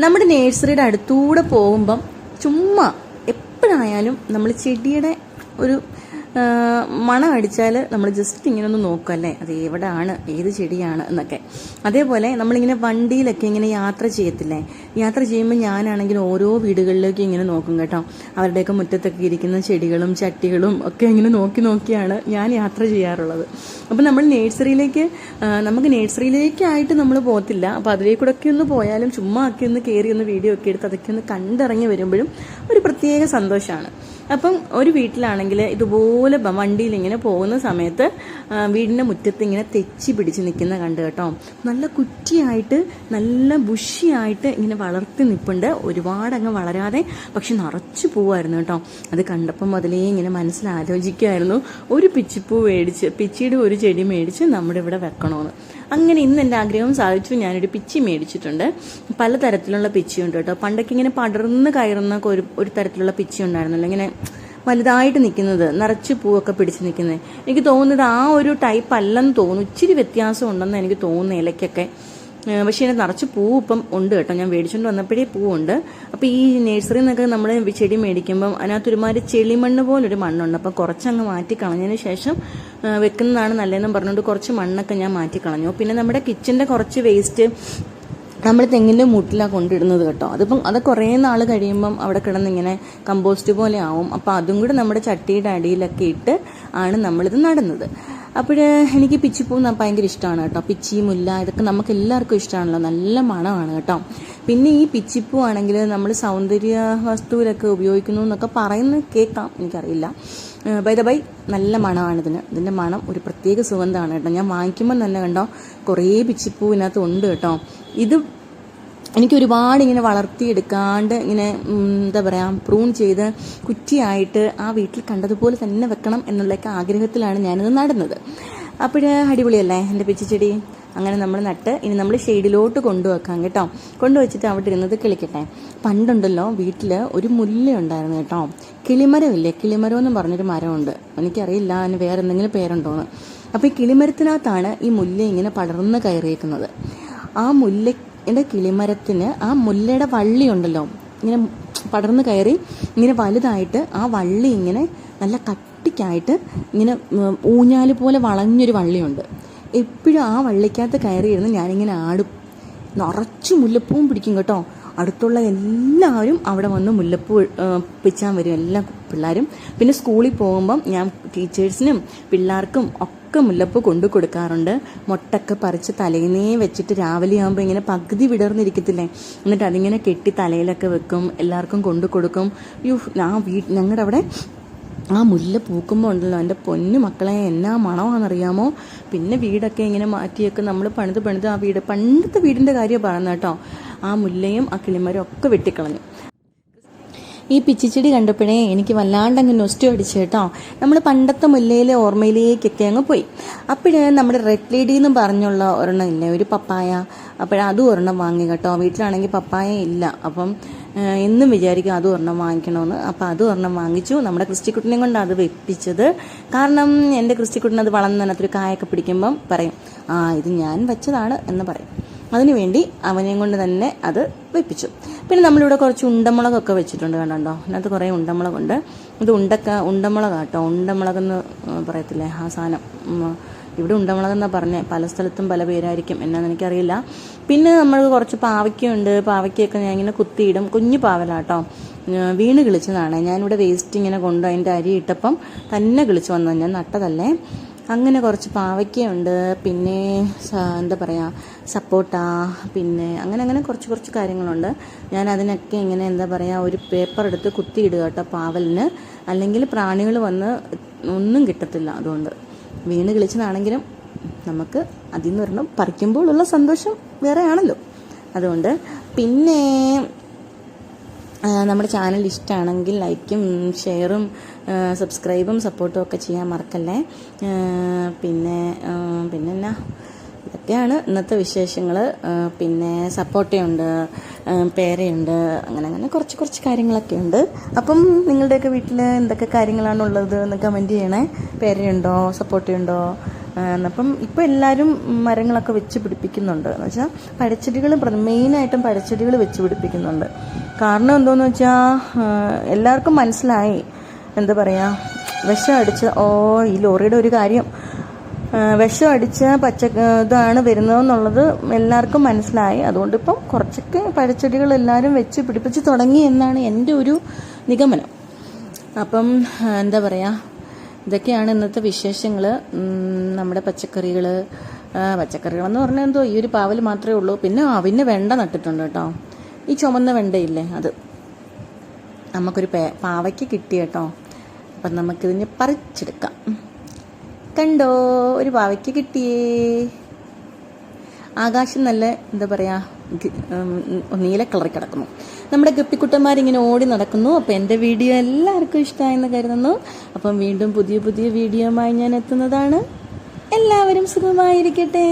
നമ്മുടെ നേഴ്സറിയുടെ അടുത്തൂടെ പോകുമ്പം ചുമ്മാ എപ്പോഴായാലും നമ്മൾ ചെടിയുടെ ഒരു മണം അടിച്ചാൽ നമ്മൾ ജസ്റ്റ് ഇങ്ങനെ ഒന്ന് നോക്കും അല്ലേ അത് എവിടെയാണ് ഏത് ചെടിയാണ് എന്നൊക്കെ. അതേപോലെ നമ്മളിങ്ങനെ വണ്ടിയിലൊക്കെ ഇങ്ങനെ യാത്ര ചെയ്യത്തില്ലേ യാത്ര ചെയ്യുമ്പോൾ ഞാനാണെങ്കിൽ ഓരോ വീടുകളിലേക്ക് ഇങ്ങനെ നോക്കും കേട്ടോ. അവരുടെയൊക്കെ മുറ്റത്തൊക്കെ ഇരിക്കുന്ന ചെടികളും ചട്ടികളും ഒക്കെ ഇങ്ങനെ നോക്കി നോക്കിയാണ് ഞാൻ യാത്ര ചെയ്യാറുള്ളത്. അപ്പം നമ്മൾ നേഴ്സറിയിലേക്ക് നമുക്ക് നേഴ്സറിയിലേക്കായിട്ട് നമ്മൾ പോകത്തില്ല. അപ്പോൾ അതിലേക്കൂടെ ഒന്ന് പോയാലും ചുമ്മാ ഒക്കെ ഒന്ന് കയറി ഒന്ന് വീഡിയോ ഒക്കെ എടുത്ത് അതൊക്കെ ഒന്ന് കണ്ടിറങ്ങി വരുമ്പോഴും ഒരു പ്രത്യേക സന്തോഷമാണ് അപ്പം ഒരു വീട്ടിലാണെങ്കിൽ ഇതുപോലെ വണ്ടിയിൽ ഇങ്ങനെ പോകുന്ന സമയത്ത് വീടിന്റെ മുറ്റത്ത് ഇങ്ങനെ തെച്ചി പിടിച്ച് നിൽക്കുന്ന കണ്ട് കേട്ടോ. നല്ല കുറ്റിയായിട്ട് നല്ല ബുഷിയായിട്ട് ഇങ്ങനെ വളർത്തി നിൽപ്പുണ്ട് ഒരുപാടങ്ങ് വളരാതെ പക്ഷെ നിറച്ചു പോവായിരുന്നു കേട്ടോ. അത് കണ്ടപ്പം മുതലേ ഇങ്ങനെ മനസ്സിൽ ആലോചിക്കുമായിരുന്നു ഒരു പിച്ചിപ്പൂ മേടിച്ച് പിച്ചിയുടെ ഒരു ചെടി മേടിച്ച് നമ്മുടെ ഇവിടെ വെക്കണമെന്ന് അങ്ങനെ ഇന്ന് എന്റെ ആഗ്രഹം സാധിച്ചു. ഞാനൊരു പിച്ചി മേടിച്ചിട്ടുണ്ട്. പലതരത്തിലുള്ള പിച്ചിയുണ്ട് കേട്ടോ. പണ്ടൊക്കെ ഇങ്ങനെ പടർന്ന് കയറുന്ന ഒരു ഒരു തരത്തിലുള്ള പിച്ചി ഉണ്ടായിരുന്നല്ലോ ഇങ്ങനെ വലുതായിട്ട് നിൽക്കുന്നത് നിറച്ച് പൂവൊക്കെ പിടിച്ച് നിൽക്കുന്നത്. എനിക്ക് തോന്നുന്നത് ആ ഒരു ടൈപ്പ് അല്ലെന്ന് തോന്നുന്നു. ഇച്ചിരി വ്യത്യാസം ഉണ്ടെന്ന് എനിക്ക് തോന്നുന്നു ഇലയ്ക്കൊക്കെ. പക്ഷേ ഇതിന് നിറച്ച് പൂ ഇപ്പം ഉണ്ട് കേട്ടോ. ഞാൻ മേടിച്ചുകൊണ്ട് വന്നപ്പോഴേ പൂവുണ്ട്. അപ്പോൾ ഈ നഴ്സറിയിൽ നിന്നൊക്കെ നമ്മൾ ചെടി മേടിക്കുമ്പം അതിനകത്ത് ഒരുമാതിരി ചെളിമണ്ണ് പോലൊരു മണ്ണുണ്ട്. അപ്പോൾ കുറച്ചങ്ങ് മാറ്റി കളഞ്ഞതിന് ശേഷം വെക്കുന്നതാണ് നല്ലതെന്നും പറഞ്ഞുകൊണ്ട് കുറച്ച് മണ്ണൊക്കെ ഞാൻ മാറ്റി കളഞ്ഞു പിന്നെ നമ്മുടെ കിച്ചന്റെ കുറച്ച് വേസ്റ്റ് നമ്മൾ തെങ്ങിന്റെ മൂട്ടിലാണ് കൊണ്ടിടുന്നത് കേട്ടോ. അതിപ്പം അത് കുറേ നാൾ കഴിയുമ്പം അവിടെ കിടന്നിങ്ങനെ കമ്പോസ്റ്റ് പോലെ ആവും. അപ്പോൾ അതും കൂടെ നമ്മുടെ ചട്ടിയുടെ അടിയിലൊക്കെ ഇട്ട് ആണ് നമ്മളിത് നടുന്നത്. അപ്പോൾ എനിക്ക് പിച്ചിപ്പൂ ഭയങ്കര ഇഷ്ടമാണ് കേട്ടോ. പിച്ചി മുല്ല ഇതൊക്കെ നമുക്ക് എല്ലാവർക്കും ഇഷ്ടമാണല്ലോ. നല്ല മണമാണ് കേട്ടോ. പിന്നെ ഈ പിച്ചിപ്പൂ ആണെങ്കിൽ നമ്മൾ സൗന്ദര്യ വസ്തുവിലൊക്കെ ഉപയോഗിക്കുന്നു എന്നൊക്കെ പറയുന്നത് കേൾക്കാം എനിക്കറിയില്ല. ബൈ ദ ബൈ നല്ല മണമാണ് ഇതിന്. ഇതിന്റെ മണം ഒരു പ്രത്യേക സുഗന്ധമാണ് കേട്ടോ. ഞാൻ വാങ്ങിക്കുമ്പോൾ തന്നെ കണ്ടോ കുറേ പിച്ചിപ്പൂ ഇതിനകത്ത് ഉണ്ട് കേട്ടോ. ഇത് എനിക്ക് ഒരുപാട് ഇങ്ങനെ വളർത്തിയെടുക്കാണ്ട് ഇങ്ങനെ എന്താ പറയുക പ്രൂൺ ചെയ്ത് കുറ്റിയായിട്ട് ആ വീട്ടിൽ കണ്ടതുപോലെ തന്നെ വെക്കണം എന്നുള്ളൊക്കെ ആഗ്രഹത്തിലാണ് ഞാനിത് നടുന്നത്. അപ്പോൾ അടിപൊളിയല്ലേ എന്റെ പിച്ചിച്ചെടി അങ്ങനെ നമ്മൾ നട്ട് ഇനി നമ്മൾ ഷെയ്ഡിലോട്ട് കൊണ്ടുവെക്കാം കേട്ടോ. കൊണ്ടുവച്ചിട്ട് അവിടെ ഇരുന്നത് കിളിക്കട്ടെ. പണ്ടുണ്ടല്ലോ വീട്ടിൽ ഒരു മുല്ല ഉണ്ടായിരുന്നു കേട്ടോ. കിളിമരമില്ലേ? കിളിമരം എന്ന് പറഞ്ഞൊരു മരമുണ്ട്. എനിക്കറിയില്ല അതിന് വേറെ എന്തെങ്കിലും പേരുണ്ടോന്ന്. അപ്പോൾ ഈ കിളിമരത്തിനകത്താണ് ഈ മുല്ല ഇങ്ങനെ പടർന്ന് കയറിയേക്കുന്നത്. ആ മുല്ല മുല്ലയുടെ കിളിമരത്തിന് ആ മുല്ലയുടെ വള്ളി ഉണ്ടല്ലോ. ഇങ്ങനെ പടർന്ന് കയറി ഇങ്ങനെ വലുതായിട്ട് ആ വള്ളി ഇങ്ങനെ നല്ല കട്ടിക്കായിട്ട് ഇങ്ങനെ ഊഞ്ഞാൽ പോലെ വളഞ്ഞൊരു വള്ളിയുണ്ട്. എപ്പോഴും ആ വള്ളിക്കകത്ത് കയറിയിരുന്ന് ഞാനിങ്ങനെ ആടും. നിറച്ച് മുല്ലപ്പൂവും പിടിക്കും കേട്ടോ. അടുത്തുള്ള എല്ലാവരും അവിടെ വന്ന് മുല്ലപ്പൂ പിച്ചാൻ വരും. എല്ലാ പിള്ളേരും. പിന്നെ സ്കൂളിൽ പോകുമ്പം ഞാൻ ടീച്ചേഴ്സിനും പിള്ളേർക്കും ഒക്കെ മുല്ലപ്പൂ കൊണ്ടു കൊടുക്കാറുണ്ട്. മുട്ടൊക്കെ പറിച്ച് തലേന്നേ വെച്ചിട്ട് രാവിലെ ആകുമ്പോൾ ഇങ്ങനെ പകുതി വിടർന്നിരിക്കത്തില്ലേ? എന്നിട്ട് അതിങ്ങനെ കെട്ടി തലയിലൊക്കെ വെക്കും. എല്ലാവർക്കും കൊണ്ടു കൊടുക്കും. യു ആ വീ ഞങ്ങളുടെ അവിടെ ആ മുല്ല പൂക്കുമ്പോൾ ഉണ്ടല്ലോ എന്റെ പൊന്നു മക്കളെ എന്നാ മണമാണെന്നറിയാമോ? പിന്നെ വീടൊക്കെ ഇങ്ങനെ മാറ്റിയൊക്കെ നമ്മൾ പണിത് പണിത് ആ വീട് പണ്ടത്തെ വീടിന്റെ കാര്യം പറയുന്നത് കേട്ടോ. ആ മുല്ലയും ആ കിളിമരം ഒക്കെ വെട്ടിക്കളഞ്ഞു. ഈ പിച്ചിച്ചെടി കണ്ടപ്പോഴേ എനിക്ക് വല്ലാണ്ട് അങ്ങ് നൊസ്റ്റു അടിച്ചു കേട്ടോ. നമ്മൾ പണ്ടത്തെ മുല്ലയിലെ ഓർമ്മയിലേക്കൊക്കെ അങ്ങ് പോയി. അപ്പോഴേ നമ്മുടെ റെഡ് ലേഡി എന്ന് പറഞ്ഞുള്ള ഒരെണ്ണം ഇല്ലേ? ഒരു പപ്പായ. അപ്പോഴതും ഒരെണ്ണം വാങ്ങി കേട്ടോ. വീട്ടിലാണെങ്കിൽ പപ്പായ ഇല്ല. അപ്പം എന്നും വിചാരിക്കും അതും ഒരെണ്ണം വാങ്ങിക്കണമെന്ന് അപ്പം അതും ഒരെണ്ണം വാങ്ങിച്ചു. നമ്മുടെ ക്രിസ്റ്റിക്കുട്ടിനെ കൊണ്ട് അത് വെപ്പിച്ചത്. കാരണം എന്റെ ക്രിസ്റ്റിക്കുട്ടിന് അത് വളർന്നതിനകത്തൊരു കായൊക്കെ പിടിക്കുമ്പം പറയും ആ ഇത് ഞാൻ വെച്ചതാണ് എന്ന് പറയും. അതിനുവേണ്ടി അവനെയും കൊണ്ട് തന്നെ അത് വെപ്പിച്ചു. പിന്നെ നമ്മളിവിടെ കുറച്ച് ഉണ്ടമുളകൊക്കെ വെച്ചിട്ടുണ്ട് കണ്ടോ? അതിനകത്ത് കുറേ ഉണ്ടമുളകുണ്ട്. ഇത് ഉണ്ടക്ക ഉണ്ടമുളകാട്ടോ? ഉണ്ടമുളകെന്ന് പറയത്തില്ലേ ആ സാധനം. ഇവിടെ ഉണ്ടമുളകെന്നാണ് പറഞ്ഞത് പല സ്ഥലത്തും പല പേരായിരിക്കും എന്നാന്ന് എനിക്കറിയില്ല. പിന്നെ നമ്മൾ കുറച്ച് പാവയ്ക്കുണ്ട്. പാവയ്ക്കൊക്കെ ഞാൻ ഇങ്ങനെ കുത്തിയിടും. കുഞ്ഞു പാവലാട്ടോ. വീണ് കിളിച്ചതാണ്. ഞാനിവിടെ വേസ്റ്റ് ഇങ്ങനെ കൊണ്ട് അതിന്റെ അരി ഇട്ടപ്പം തന്നെ കിളിച്ച് വന്നത് ഞാൻ നട്ടതല്ലേ? അങ്ങനെ കുറച്ച് പാവയ്ക്കയുണ്ട് പിന്നെ എന്താ പറയുക സപ്പോട്ട പിന്നെ അങ്ങനെ അങ്ങനെ കുറച്ച് കുറച്ച് കാര്യങ്ങളുണ്ട്. ഞാൻ അതിനൊക്കെ ഇങ്ങനെ എന്താ പറയുക ഒരു പേപ്പർ എടുത്ത് കുത്തിയിടുക കേട്ടോ പാവലിന്. അല്ലെങ്കിൽ പ്രാണികൾ വന്ന് ഒന്നും കിട്ടത്തില്ല അതുകൊണ്ട്. വീണ് കിളിച്ചതാണെങ്കിലും നമുക്ക് അതിൽ നിന്ന് ഒരെണ്ണം പറിക്കുമ്പോഴുള്ള സന്തോഷം വേറെ ആണല്ലോ അതുകൊണ്ട് പിന്നെ നമ്മുടെ ചാനൽ ഇഷ്ടമാണെങ്കിൽ ലൈക്കും ഷെയറും സബ്സ്ക്രൈബും സപ്പോർട്ടും ഒക്കെ ചെയ്യാൻ മറക്കല്ലേ? പിന്നെ പിന്നെ എന്നാ ഇതൊക്കെയാണ് ഇന്നത്തെ വിശേഷങ്ങൾ പിന്നെ സപ്പോർട്ടയുണ്ട് പേരയുണ്ട് അങ്ങനെ അങ്ങനെ കുറച്ച് കുറച്ച് കാര്യങ്ങളൊക്കെ ഉണ്ട്. അപ്പം നിങ്ങളുടെയൊക്കെ വീട്ടിൽ എന്തൊക്കെ കാര്യങ്ങളാണ് ഉള്ളത് എന്ന് കമന്റ് ചെയ്യണേ. പേരയുണ്ടോ? സപ്പോർട്ടയുണ്ടോ? അപ്പം ഇപ്പം എല്ലാവരും മരങ്ങളൊക്കെ വെച്ച് പിടിപ്പിക്കുന്നുണ്ട്. എന്ന് വെച്ചാൽ പഴച്ചെടികൾ മെയിനായിട്ടും പഴച്ചെടികൾ വെച്ച് പിടിപ്പിക്കുന്നുണ്ട്. കാരണം എന്തോന്ന് വെച്ചാൽ എല്ലാവർക്കും മനസ്സിലായി. എന്താ പറയുക വിഷം അടിച്ച് ഓ ഈ ലോറിയുടെ ഒരു കാര്യം. വിഷം അടിച്ച പച്ച ഇതാണ് വരുന്നതെന്നുള്ളത് എല്ലാവർക്കും മനസ്സിലായി. അതുകൊണ്ട് ഇപ്പം കുറച്ചൊക്കെ പഴച്ചെടികൾ എല്ലാവരും വെച്ച് പിടിപ്പിച്ച് തുടങ്ങി എന്നാണ് എന്റെ ഒരു നിഗമനം. അപ്പം എന്താ പറയുക ഇതൊക്കെയാണ് ഇന്നത്തെ വിശേഷങ്ങൾ നമ്മുടെ പച്ചക്കറികൾ പച്ചക്കറികളെന്ന് പറഞ്ഞാൽ എന്തോ ഈ ഒരു പാവൽ മാത്രമേ ഉള്ളൂ. പിന്നെ പിന്നെ വെണ്ട നട്ടിട്ടുണ്ട് കേട്ടോ. ഈ ചുമന്ന വെണ്ടയില്ലേ അത്. നമുക്കൊരു പാവയ്ക്ക് കിട്ടി കേട്ടോ. അപ്പം നമുക്കിതിനെ പറിച്ചെടുക്കാം. കണ്ടോ? ഒരു പാവയ്ക്ക് കിട്ടിയേ. ആകാശം നല്ല എന്താ പറയുക നീല കളറി കിടക്കുന്നു. നമ്മുടെ ഗപ്പിക്കുട്ടന്മാരിങ്ങനെ ഓടി നടക്കുന്നു. അപ്പോൾ എന്റെ വീഡിയോ എല്ലാവർക്കും ഇഷ്ടമായെന്ന് കരുതുന്നു. അപ്പം വീണ്ടും പുതിയ പുതിയ വീഡിയോയുമായി ഞാൻ എത്തുന്നതാണ്. എല്ലാവരും സുഖമായിരിക്കട്ടെ.